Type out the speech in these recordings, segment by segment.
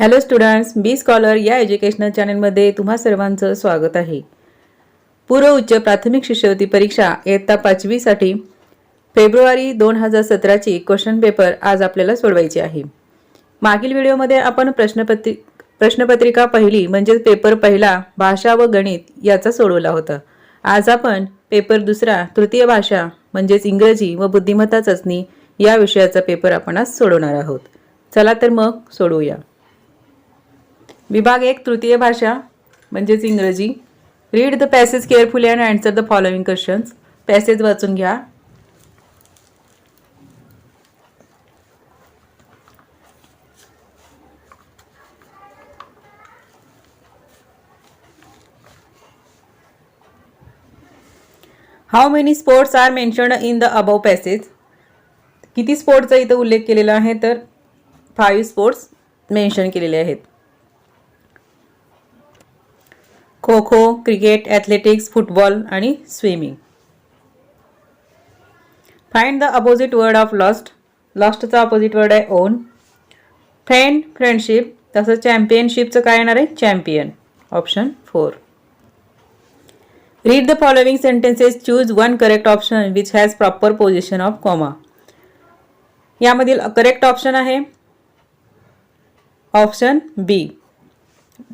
Hello students B scholar या educational चॅनलमध्ये तुम्हा सर्वांचं स्वागत आहे. पूर्व उच्च प्राथमिक शिष्यवृत्ती परीक्षा इयत्ता पाचवीसाठी फेब्रुवारी दोन हजार सतराची क्वेश्चन पेपर आज आपल्याला सोडवायची आहे. मागील व्हिडिओमध्ये आपण प्रश्नपत्रि प्रश्नपत्रिका पहिली म्हणजेच पेपर पहिला भाषा व गणित याचा सोडवला होता. आज आपण पेपर दुसरा तृतीय भाषा म्हणजेच इंग्रजी व बुद्धिमत्ता चाचणी या विषयाचा पेपर आपण आज सोडवणार आहोत. चला तर मग सोडवूया. विभाग एक तृतीय भाषा म्हणजेच इंग्रजी. Read the passage carefully and answer the following questions passage वाचून घ्या. How many sports are mentioned in the above passage किती स्पोर्टचा इथं उल्लेख केलेला आहे? तर फाईव्ह स्पोर्ट्स मेन्शन केलेले आहेत. Kho kho cricket athletics football आणि swimming find the opposite word of lost लॉस्टचा opposite word आहे ओन फ्रेंड फ्रेंडशिप तसं चॅम्पियनशिपचं काय येणार आहे? Champion option four read the following sentences choose one correct option which has proper position of comma यामधील correct option आहे. Option B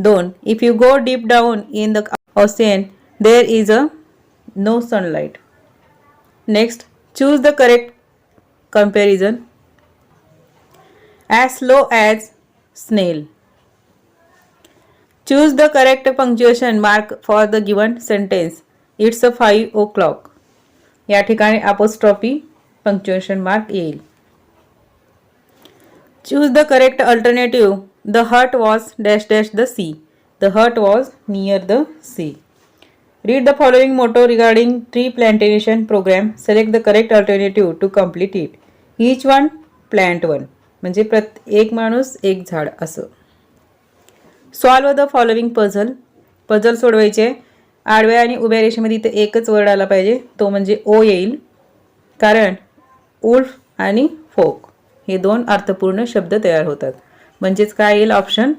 दोन if you go deep down in the ocean there is a no sunlight next choose the correct comparison as slow as snail choose the correct punctuation mark for the given sentence it's a 5 o'clock या ठिकाणी apostrophe punctuation mark येईल choose the correct alternative The hut was dash dash the sea the hut was near the sea read the following motto regarding tree plantation programme select the correct alternative to complete it Each one plant one म्हणजे प्रत एक माणूस एक झाड असं. Solve the following puzzle puzzle सोडवायचे. आडव्या आणि उभ्या रेषेमध्ये इथं एकच वर्ड आला पाहिजे. तो म्हणजे ओ येईल. कारण उल्फ आणि फोक हे दोन अर्थपूर्ण शब्द तयार होतात. म्हणजेच काय येईल? ऑप्शन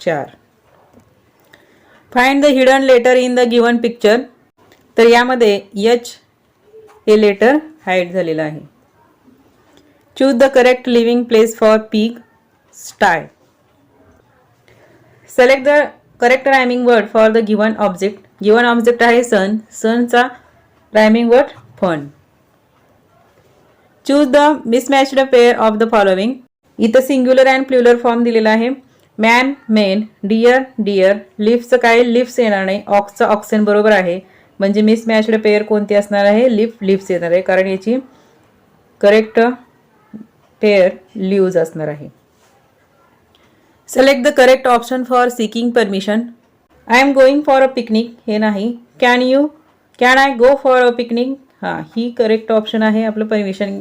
चार. Find the hidden letter in the given picture तर यामध्ये यच हे लेटर हाईड झालेलं आहे. Choose the correct living place for pig sty select the correct rhyming word for the given object given object आहे sun सनचा rhyming word fun choose the mismatched pair of the following इथं singular and plural form दिलेला आहे. Man men deer deer लिफ्टचं काय? Lifts येणार नाही. ऑक्सचं ऑक्सेन बरोबर आहे. म्हणजे मिसमॅच्ड पेअर कोणती असणार आहे? लिफ्ट लिफ्ट्स येणार आहे. कारण याची करेक्ट पेअर लिव्ज असणार आहे. Select the correct option for seeking permission I am going for a picnic हे नाही. Can you can I go for a picnic हां ही करेक्ट ऑप्शन आहे आपलं परमिशन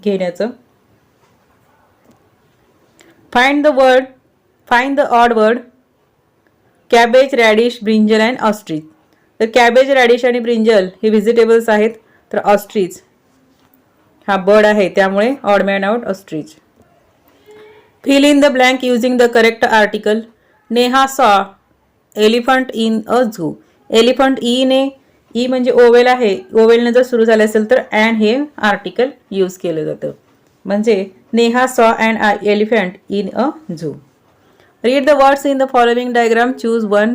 घेण्याचं. Find the word find the odd word cabbage radish brinjal and ostrich तर cabbage radish आणि brinjal हे व्हिजिटेबल्स आहेत तर ऑस्ट्रीच हा बर्ड आहे त्यामुळे odd man out ostrich fill in the blank using the correct article Neha saw elephant in a zoo elephant ईने E म्हणजे vowel आहे. ओवेलनं जर सुरू झालं असेल तर अँड हे आर्टिकल यूज केलं जातं. म्हणजे Neha saw and elephant in a zoo. Read the words in the following diagram choose one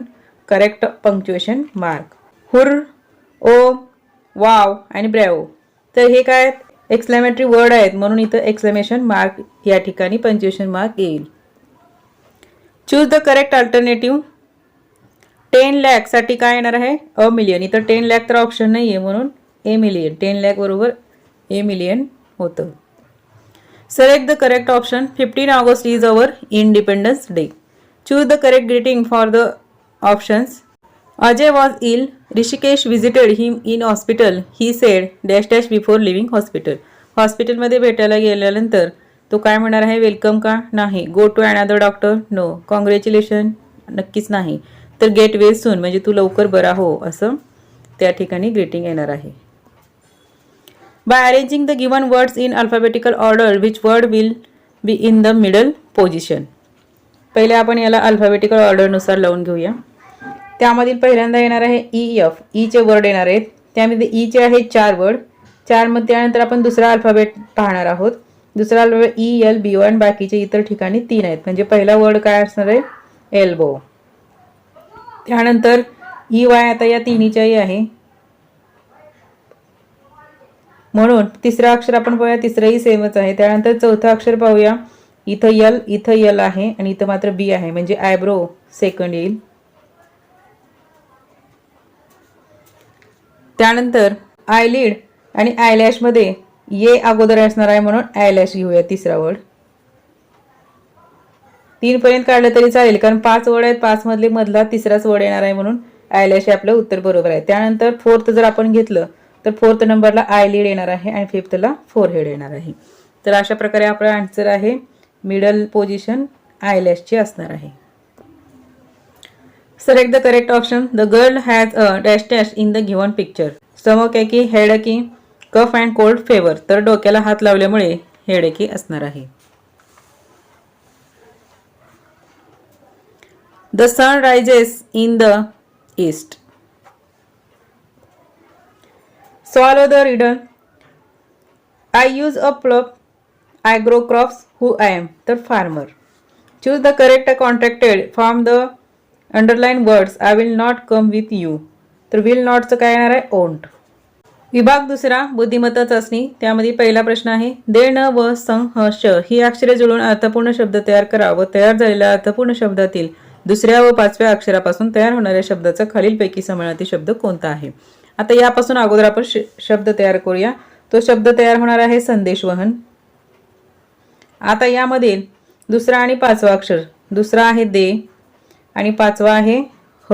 correct punctuation mark hurrah oh wow आणि ब्रॅओ तर हे काय एक्सक्लेमेटरी वर्ड आहेत. म्हणून इथं एक्सक्लेमेशन मार्क या ठिकाणी पंक्च्युएशन मार्क येईल. Choose the correct alternative ten लॅकसाठी काय येणार आहे? अ मिलियन इथं टेन लॅक तर ऑप्शन नाही आहे म्हणून ए मिलियन टेन लॅक बरोबर ए मिलियन होतं. Select the correct option fifteen August is our independence day choose the correct greeting for the options Ajay was ill. Rishikesh visited him in hospital he said dash dash before leaving hospital हॉस्पिटलमध्ये भेटायला गेल्यानंतर तो काय म्हणणार आहे? Welcome का? नाही. Go to another doctor no congratulation नक्कीच नाही. तर गेट वेल सून म्हणजे तू लवकर बरा हो. असं त्या ठिकाणी ग्रीटिंग येणार आहे. By arranging the given words in alphabetical order which word will be in the middle position. पहिले आपण याला अल्फाबेटिकल ऑर्डरनुसार लावून घेऊया. त्यामधील पहिल्यांदा येणार आहे ई एफ ईचे वर्ड येणार आहेत. त्यामध्ये e ईचे आहेत चार वर्ड चार मग त्यानंतर आपण दुसरा अल्फाबेट पाहणार आहोत. दुसरा alphabet E L B one बाकीचे इतर ठिकाणी तीन आहेत. म्हणजे पहिला वर्ड काय असणार आहे? एल्बो त्यानंतर e, ई वाय आता या तिन्हीच्याही आहे. म्हणून तिसरं अक्षर आपण पाहूया तिसरंही सेमच आहे. त्यानंतर चौथं अक्षर पाहूया. इथं यल इथं यल आहे आणि इथं मात्र बी आहे. म्हणजे आयब्रो सेकंड येईल. त्यानंतर आयलिड आणि आयलॅशमध्ये ये अगोदर असणार आहे म्हणून आयलॅश घेऊया तिसरा वर्ड. तीनपर्यंत काढलं तरी चालेल कारण पाच वर्ड आहेत पाच मधले मधला तिसराच वर्ड येणार आहे म्हणून आयलॅश हे आपलं उत्तर बरोबर आहे. त्यानंतर फोर्थ जर आपण घेतलं तर फोर्थ नंबरला आय लीड येणार आहे आणि फिफ्थला फोर हेड येणार आहे. तर अशा प्रकारे आपला आन्सर आहे. मिडल पोझिशन आयलॅशची असणार आहे. Select the correct option. The girl has a dash dash in the given picture Stomach की head ache, cough and cold fever तर डोक्याला हात लावल्यामुळे हेडेकी असणार आहे. The sun rises in the east Swallow the riddle. I use a plug. I grow crops. Who I am? The farmer. Choose the correct contracted from the underline words I will not come with you तर will नॉटचं काय येणार आहे ओंट विभाग दुसरा बुद्धिमत्ता चाचणी त्यामध्ये पहिला प्रश्न आहे दे न व सं ह श ही अक्षरे जुळून अर्थपूर्ण शब्द तयार करा व तयार झालेल्या अर्थपूर्ण शब्दातील दुसऱ्या व पाचव्या अक्षरापासून तयार होणाऱ्या शब्दाचा खालीलपैकी समानार्थी शब्द कोणता आहे आता यापासून अगोदर आपण श- शब्द तयार करूया. तो शब्द तयार होणार आहे संदेशवहन. आता यामधील दुसरा आणि पाचवा अक्षर. दुसरा आहे दे आणि पाचवा आहे ह.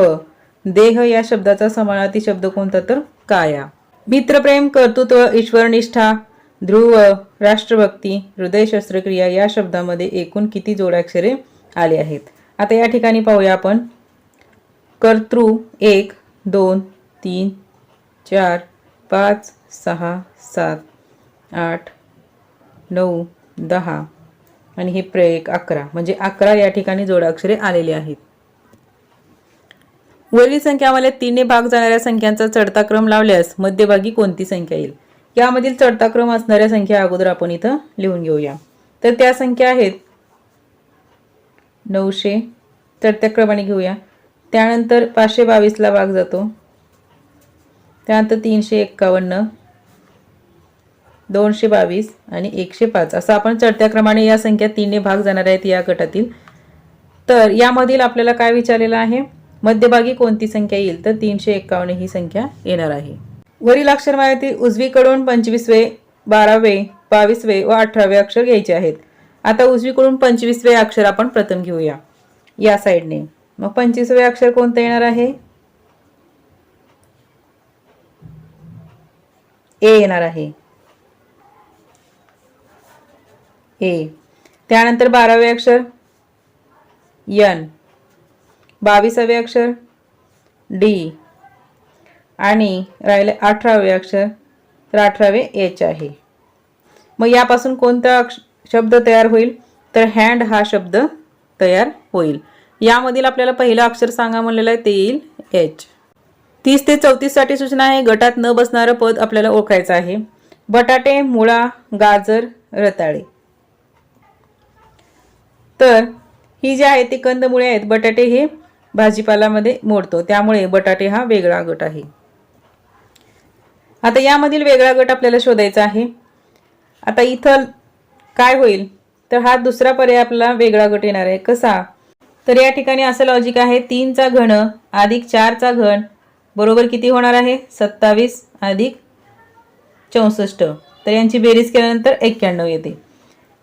देह या शब्दाचा समानार्थी शब्द कोणता तर? काया. मित्रप्रेम कर्तृत्व ईश्वरनिष्ठा ध्रुव राष्ट्रभक्ती हृदय शस्त्रक्रिया या शब्दामध्ये एकूण किती जोडाक्षरे आले आहेत? आता या ठिकाणी पाहूया आपण. कर्तृ एक दोन तीन चार पाच सहा सात आठ नऊ दहा आणि हे प्रयोग अकरा. म्हणजे अकरा या ठिकाणी जोडाक्षरे आलेली आहेत. वरील संख्या आम्हाला तीनने भाग जाणाऱ्या संख्यांचा चढता क्रम लावल्यास मध्यभागी कोणती संख्या येईल? यामधील चढता क्रम असणाऱ्या संख्या अगोदर आपण इथं लिहून घेऊया. तर त्या संख्या आहेत नऊशे. चढत्या क्रमाने घेऊया. त्यानंतर पाचशे बावीसला भाग जातो. त्यानंतर तीनशे एक्कावन्न दोनशे बावीस आणि एकशे पाच. असं आपण चढत्या क्रमाने या संख्या तीनने भाग जाणार आहेत या गटातील. तर यामधील आपल्याला काय विचारलेलं आहे? मध्यभागी कोणती संख्या येईल? तर तीनशे एक्कावन्न ही संख्या येणार आहे. वरील अक्षरमाळ्यातील उजवीकडून पंचवीसवे बारावे बावीसवे व अठरावे अक्षर घ्यायचे आहेत. आता उजवीकडून पंचवीसवे अक्षर आपण प्रथम घेऊया या साईडने. मग पंचवीसवे अक्षर कोणतं येणार आहे? ए येणार आहे. ए. त्यानंतर बारावे अक्षर. यन. बावीसावे अक्षर. डी. आणि राहिले अठरावे अक्षर. तर अठरावे एच आहे. मग यापासून कोणता अक्ष शब्द तयार होईल? तर हँड हा शब्द तयार होईल. यामधील आपल्याला पहिलं अक्षर सांगा म्हणलेलं आहे ते येईल एच. तीस ते चौतीससाठी सूचना आहे. गटात न बसणारं पद आपल्याला ओळखायचं आहे. बटाटे मुळा गाजर रताळे. तर ही जी आहे ती कंदमुळे आहेत. बटाटे हे भाजीपालामध्ये मोडतो. त्यामुळे बटाटे हा वेगळा गट आहे. आता यामधील वेगळा गट आपल्याला शोधायचा आहे. आता इथं काय होईल? तर हा दुसरा पर्याय आपला वेगळा गट येणार आहे. कसा? तर या ठिकाणी असं लॉजिक आहे. तीनचा घन अधिक चारचा घन बरोबर किती होणार आहे? सत्तावीस अधिक चौसष्ट. तर यांची बेरीज केल्यानंतर एक्क्याण्णव येते.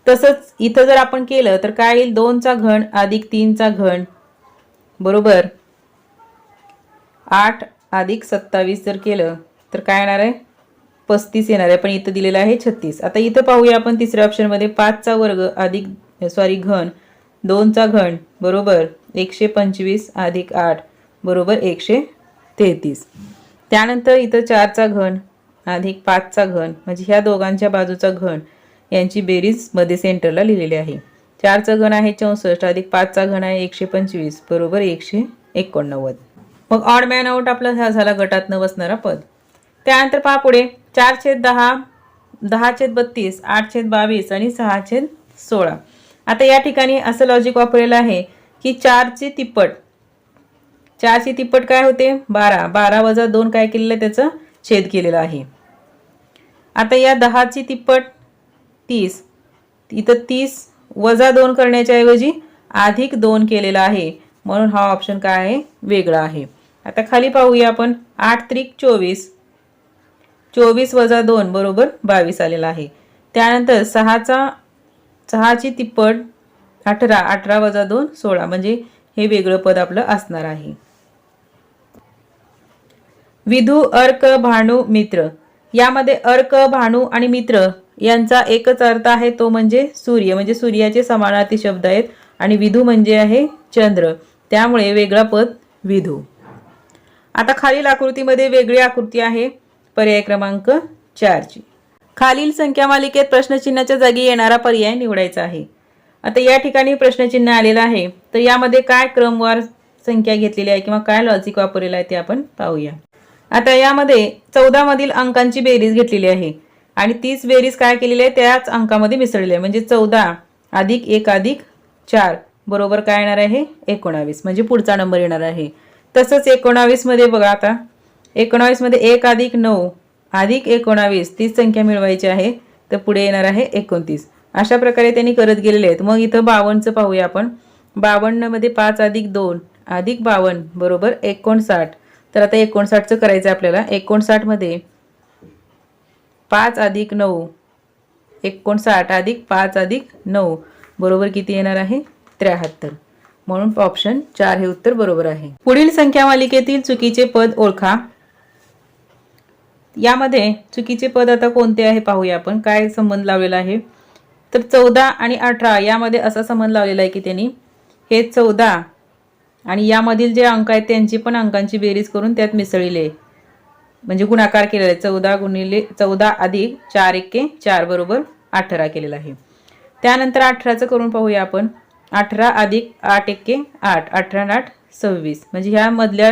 तसंच इथं जर आपण केलं तर काय येईल? दोनचा घन अधिक तीनचा घन. बरोबर? आठ अधिक सत्तावीस जर केलं तर काय येणार आहे? पस्तीस येणार आहे. पण इथं दिलेलं आहे छत्तीस. आता इथं पाहूया आपण तिसऱ्या ऑप्शनमध्ये पाचचा वर्ग अधिक सॉरी घन. दोनचा घन. बरोबर? एकशे पंचवीस अधिक आठ. बरोबर? एकशे तेहतीस. त्यानंतर इथं चारचा घन अधिक पाचचा घन म्हणजे ह्या दोघांच्या बाजूचा घन यांची बेरीजमध्ये सेंटरला लिहिलेली आहे. चारचा घन आहे चौसष्ट अधिक पाचचा घन आहे एकशे पंचवीस बरोबर एकशे एकोणनव्वद. मग ऑड मॅन आउट आपला हा झाला गटात न बसणारा पद. त्यानंतर पहा पुढे चार छेद दहा दहा छेद बत्तीस आठ छेद बावीस आणि सहा छेद सोळा. आता या ठिकाणी असं लॉजिक वापरलेलं आहे की चारचे तिप्पट चारचे तिप्पट काय होते? बारा. बारा वजा दोन काय केलेलं आहे? त्याचं छेद केलेलं आहे. आता या दहाची तिप्पट तीस. इथं तीस वजा दोन करण्याच्या ऐवजी अधिक दोन केलेला आहे. म्हणून हा ऑप्शन काय आहे? वेगळा आहे. आता खाली पाहूया आपण. आठ त्रिक चोवीस. चोवीस वजा दोन बरोबर बावीस आलेला आहे. त्यानंतर सहाचा सहाची तिप्पट अठरा. अठरा वजा दोन सोळा. म्हणजे हे वेगळं पद आपलं असणार आहे. विधू अर्क भानू मित्र. यामध्ये अर्क भानू आणि मित्र यांचा एकच अर्थ आहे तो म्हणजे सूर्य. म्हणजे सूर्याचे समानार्थी शब्द आहेत आणि विधू म्हणजे आहे चंद्र. त्यामुळे वेगळा पद विधू. आता खालील आकृतीमध्ये वेगळी आकृती आहे. पर्याय क्रमांक चारची खालील संख्या मालिकेत प्रश्नचिन्हाच्या जागी येणारा पर्याय निवडायचा आहे. आता या ठिकाणी प्रश्नचिन्ह आलेलं आहे. तर यामध्ये काय क्रमवार संख्या घेतलेली आहे किंवा काय लॉजिक वापरलेलं आहे ते आपण पाहूया. आता यामध्ये चौदामधील अंकांची बेरीज घेतलेली आहे. आणि तीच बेरीज काय केलेली आहे? त्याच अंकामध्ये मिसळली आहे. म्हणजे चौदा अधिक एक अधिक चार बरोबर काय येणार आहे? एकोणावीस. म्हणजे पुढचा नंबर येणार आहे. तसंच एकोणावीसमध्ये बघा आता. एकोणावीसमध्ये एक अधिक नऊ अधिक एकोणावीस तीच संख्या मिळवायची आहे. तर पुढे येणार आहे एकोणतीस. अशा प्रकारे त्यांनी करत गेलेले आहेत. मग इथं बावन्नचं पाहूया आपण. बावन्नमध्ये पाच अधिक दोन अधिक बावन्न बरोबर एकोणसाठ. तर आता एकोणसाठचं करायचं आहे आपल्याला. एकोणसाठमध्ये पाच अधिक नऊ. एकोणसाठ अधिक पाच अधिक नऊ. बरोबर किती येणार आहे? त्र्याहत्तर. म्हणून ऑप्शन चार हे उत्तर बरोबर आहे. पुढील संख्या मालिकेतील चुकीचे पद ओळखा. यामध्ये चुकीचे पद आता कोणते आहे पाहूया आपण. काय संबंध लावलेला आहे? तर चौदा आणि अठरा यामध्ये असा संबंध लावलेला आहे की त्यांनी हे चौदा आणि यामधील जे अंक आहेत त्यांची पण अंकांची बेरीज करून त्यात मिसळले. म्हणजे गुणाकार केलेला आहे. चौदा गुणिले चौदा अधिक चार एके चार बरोबर अठरा केलेला आहे. त्यानंतर अठराचं करून पाहूया आपण. अठरा अधिक आठ एके आठ अठरा आठ सव्वीस. म्हणजे ह्यामधल्या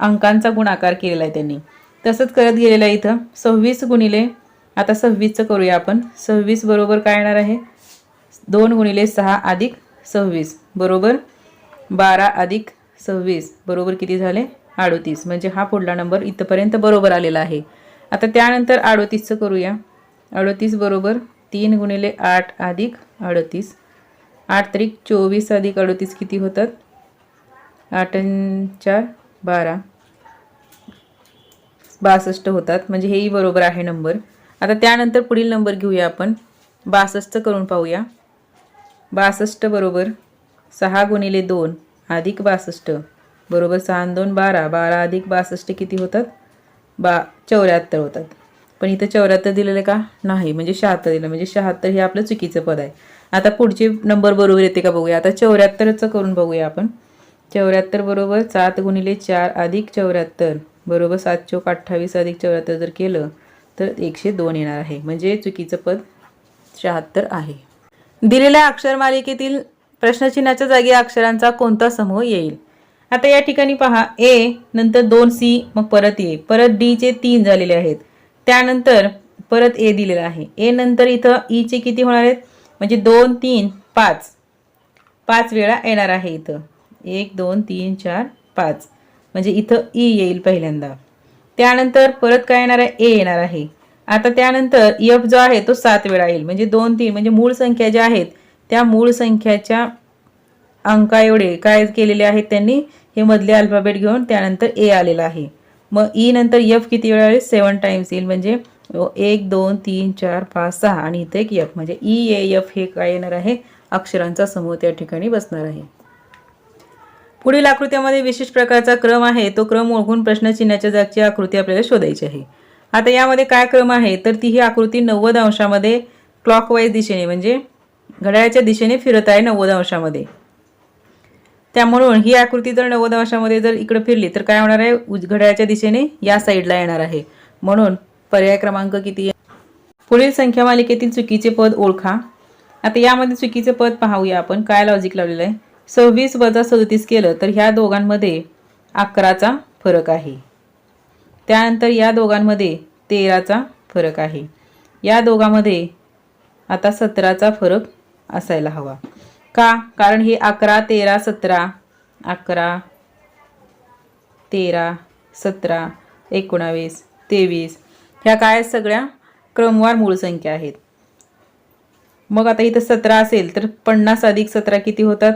अंकांचा गुणाकार केलेला आहे त्यांनी. तसंच करत गेलेलं आहे इथं. सव्वीस गुणिले आता सव्वीसचं करूया आपण. सव्वीस बरोबर काय येणार आहे? दोन गुणिले सहा अधिक सव्वीस. बरोबर? बारा अधिक सव्वीस. बरोबर किती झाले? अडोतीस. म्हणजे हा पुढला नंबर इथंपर्यंत बरोबर आलेला आहे. आता त्यानंतर अडोतीसचं करूया. अडोतीस बरोबर तीन गुणिले आठ अधिक अडतीस. आठ तरी चोवीस अधिक अडतीस किती होतात? आठ चार बारा. बासष्ट होतात. म्हणजे हेही बरोबर आहे नंबर आता त्यानंतर पुढील नंबर घेऊया आपण. बासष्टचं करून पाहूया. बासष्ट बरोबर सहा गुणिले दोन अधिक बासष्ट बरोबर सहा दोन बारा बारा अधिक बासष्ट किती होतात? बा चौऱ्याहत्तर होतात. पण इथं चौऱ्याहत्तर दिलेलं का? नाही म्हणजे शहात्तर दिलं. म्हणजे शहात्तर हे आपलं चुकीचं पद आहे. आता पुढचे नंबर बरोबर येते का बघूया. आता चौऱ्याहत्तरचं करून बघूया आपण. चौऱ्याहत्तर बरोबर सात गुणिले चार अधिक चौऱ्याहत्तर बरोबर सात चौक अठ्ठावीस अधिक चौऱ्याहत्तर जर केलं तर एकशे दोन येणार आहे. म्हणजे चुकीचं पद शहात्तर आहे. दिलेल्या अक्षरमालिकेतील प्रश्नचिन्हाच्या जागी अक्षरांचा कोणता समूह येईल? आता या ठिकाणी पहा ए नंतर दोन सी मग परत ए परत डीचे तीन झालेले आहेत. त्यानंतर परत ए दिलेला आहे. ए नंतर इथं e ईचे किती होणार आहेत? म्हणजे दोन तीन पाच. पाच वेळा येणार आहे इथं. एक दोन तीन चार पाच. म्हणजे इथं ई येईल पहिल्यांदा. त्यानंतर परत काय येणार आहे? ए येणार आहे. आता त्यानंतर यफ जो आहे तो सात वेळा येईल. म्हणजे दोन तीन. म्हणजे मूळ संख्या ज्या आहेत त्या मूळ संख्याच्या अंका एवढे काय केलेले आहेत त्यांनी? हे मधले अल्फाबेट घेऊन त्यानंतर ए आलेला आहे. मग ई नंतर यफ किती वेळा आले सेवन टाइम्स येईल. म्हणजे एक दोन तीन चार पाच सहा. आणि इथे एक यफ म्हणजे ई ए यफ हे काय येणार आहे? अक्षरांचा समूह त्या ठिकाणी बसणार आहे. पुढील आकृत्यामध्ये विशिष्ट प्रकारचा क्रम आहे. तो क्रम ओळखून प्रश्नचिन्हाच्या जागची आकृती आपल्याला शोधायची आहे. आता यामध्ये काय क्रम आहे? तर ती ही आकृती नव्वद अंशामध्ये क्लॉकवाईज दिशेने म्हणजे घड्याळ्याच्या दिशेने फिरत आहे नव्वद अंशामध्ये. त्या म्हणून ही आकृती जर नव्वद अंशामध्ये जर इकडे फिरली तर काय होणार आहे? उज- घड्याळाच्या दिशेने या साईडला येणार आहे. म्हणून पर्याय क्रमांक किती आहे? पुढील संख्या मालिकेतील चुकीचे पद ओळखा. आता यामध्ये चुकीचे पद पाहूया आपण. काय लॉजिक लावलेलं आहे? सव्वीस वजा सदतीस केलं तर ह्या दोघांमध्ये अकराचा फरक आहे. त्यानंतर या दोघांमध्ये तेराचा फरक आहे. या दोघांमध्ये आता सतराचा फरक असायला हवा. का? कारण हे अकरा तेरा सतरा अकरा तेरा सतरा एकोणावीस तेवीस ह्या काय सगळ्या क्रमवार मूळ संख्या आहेत. मग आता इथं सतरा असेल तर पन्नास अधिक सतरा किती होतात?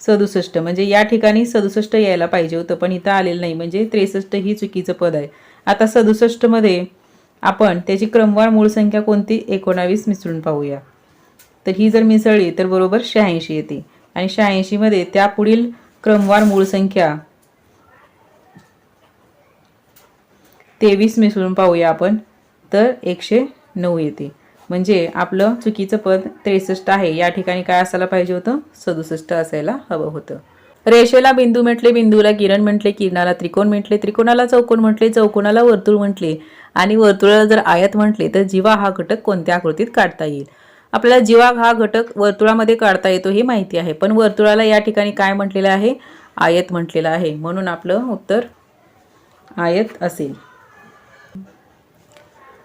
सदुसष्ट. म्हणजे या ठिकाणी सदुसष्ट यायला पाहिजे होतं पण इथं आलेलं नाही. म्हणजे त्रेसष्ट ही चुकीचं पद आहे. आता सदुसष्टमध्ये आपण त्याची क्रमवार मूळ संख्या कोणती? एकोणावीस मिसळून पाहूया. तर ही जर मिसळली तर बरोबर शहाऐंशी येते. आणि शहाऐंशीमध्ये त्या पुढील क्रमवार मूळ संख्या तेवीस मिसळून पाहूया आपण तर एकशे नऊ येते. म्हणजे आपलं चुकीचं पद त्रेसष्ट आहे. या ठिकाणी काय असायला पाहिजे होतं? सदुसष्ट असायला हवं होतं. रेषेला बिंदू म्हटले बिंदूला किरण म्हटले किरणाला त्रिकोण म्हटले त्रिकोणाला चौकोन म्हटले चौकोनाला वर्तुळ म्हटले. आणि वर्तुळाला जर आयत म्हटले तर जीवा हा घटक कोणत्या आकृतीत काढता येईल? आपल्याला जीवाग हा घटक वर्तुळामध्ये काढता येतो हे माहिती आहे. पण वर्तुळाला या ठिकाणी काय म्हटलेलं आहे? आयत म्हटलेलं आहे. म्हणून आपलं उत्तर आयत असेल.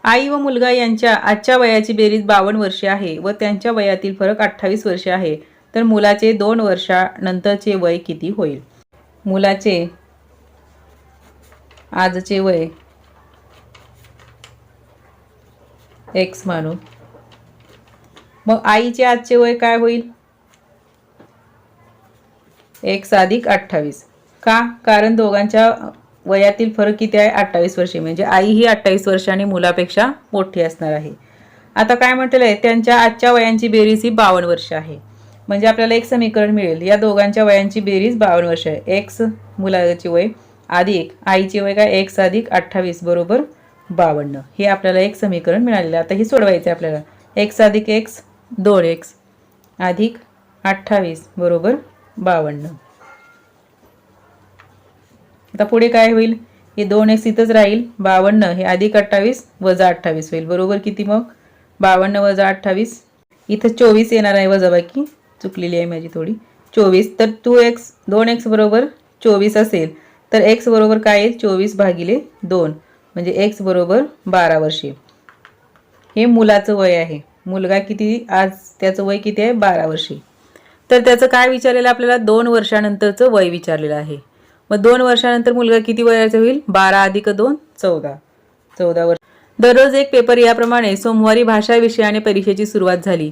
आई व मुलगा यांच्या आजच्या वयाची बेरीज बावन्न वर्षे आहे व त्यांच्या वयातील फरक अठ्ठावीस वर्षे आहे. तर मुलाचे दोन वर्षानंतरचे वय किती होईल? मुलाचे आजचे वय एक्स मानू मग आईचे आजचे वय काय होईल? एक साधिक अठ्ठावीस. का? कारण दोघांच्या वयातील फरक किती आहे? अठ्ठावीस वर्षे. म्हणजे आई ही अठ्ठावीस वर्षांनी मुलापेक्षा मोठी असणार आहे. आता काय म्हटलं आहे त्यांच्या आजच्या वयांची बेरीज ही बावन्न वर्ष आहे. म्हणजे आपल्याला एक समीकरण मिळेल. या दोघांच्या वयांची बेरीज बावन्न वर्ष आहे. एक्स मुलाची वय अधिक आईची वय काय? एक्स अधिक अठ्ठावीस बरोबर बावन्न. हे आपल्याला एक समीकरण मिळालेलं आता हे सोडवायचं आहे आपल्याला एक्स अधिक एक्स दोन एक्स अधिक अठ्ठावीस बरोबर बावन्न. आता पुढे काय होईल? हे दोन एक्स इथंच राहील. बावन्न हे अधिक अठ्ठावीस वजा अठ्ठावीस होईल. बरोबर किती मग? बावन्न वजा अठ्ठावीस. इथं चोवीस येणार आहे वजा बाकी चुकलेली आहे माझी थोडी. चोवीस. तर टू एक्स दोन एक्स बरोबर चोवीस असेल. तर एक्स बरोबर काय येईल? चोवीस भागिले दोन. म्हणजे एक्स बरोबर बारा वर्षे. हे मुलाचं वय आहे. मुलगा किती आज त्याचं वय किती आहे? बारा वर्षे. तर त्याचं काय विचारलेलं आपल्याला? दोन वर्षानंतरचं वय विचारलेलं आहे. मग दोन वर्षानंतर मुलगा किती वयाचा होईल? बारा अधिक दोन चौदा. चौदा वर्ष. दररोज एक पेपर याप्रमाणे सोमवारी भाषा विषयाने परीक्षेची सुरुवात झाली.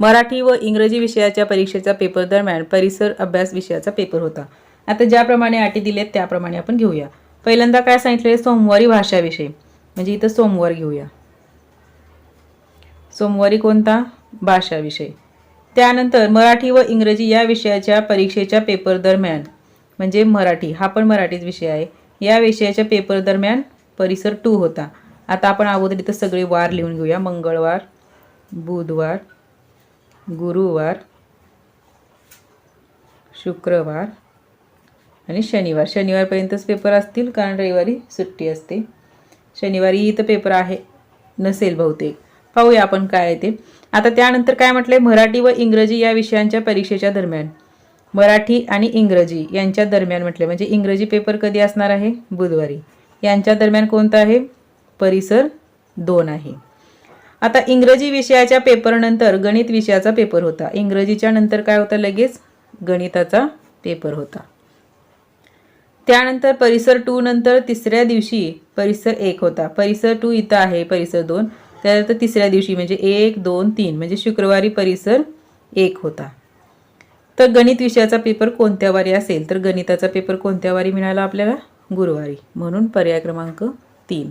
मराठी व इंग्रजी विषयाच्या परीक्षेचा पेपर दरम्यान परिसर अभ्यास विषयाचा पेपर होता. आता ज्याप्रमाणे अटी दिलेत त्याप्रमाणे आपण घेऊया. पहिल्यांदा काय सांगितले सोमवारी भाषा विषय. म्हणजे इथं सोमवार घेऊया. सोमवारी कोणता? भाषा विषय. त्यानंतर मराठी व इंग्रजी या विषयाच्या परीक्षेच्या पेपर दरम्यान म्हणजे मराठी हा पण मराठीच विषय आहे. या विषयाच्या पेपर दरम्यान परिसर टू होता. आता आपण अगोदर इथं सगळे वार लिहून घेऊया. मंगळवार बुधवार गुरुवार शुक्रवार आणि शनिवार. शनिवारपर्यंतच पेपर असतील कारण रविवारी सुट्टी असते. शनिवारी इथं पेपर आहे नसेल बहुतेक. पाहूया आपण काय आहे ते. आता त्यानंतर काय म्हटलंय? मराठी व इंग्रजी या विषयांच्या परीक्षेच्या दरम्यान. मराठी आणि इंग्रजी यांच्या दरम्यान म्हटले म्हणजे इंग्रजी पेपर कधी असणार आहे? बुधवारी. यांच्या दरम्यान कोणता आहे? परिसर दोन आहे. आता इंग्रजी विषयाच्या पेपरनंतर गणित विषयाचा पेपर होता. इंग्रजीच्या नंतर काय होता लगेच? गणिताचा पेपर होता. त्यानंतर परिसर टू नंतर तिसऱ्या दिवशी परिसर एक होता. परिसर टू इथं आहे परिसर दोन. त्यानंतर तिसऱ्या दिवशी म्हणजे एक दोन तीन म्हणजे शुक्रवारी परिसर एक होता. तर गणित विषयाचा पेपर कोणत्या वारी असेल? तर गणिताचा पेपर कोणत्या वारी मिळाला आपल्याला? गुरुवारी. म्हणून पर्याय क्रमांक तीन.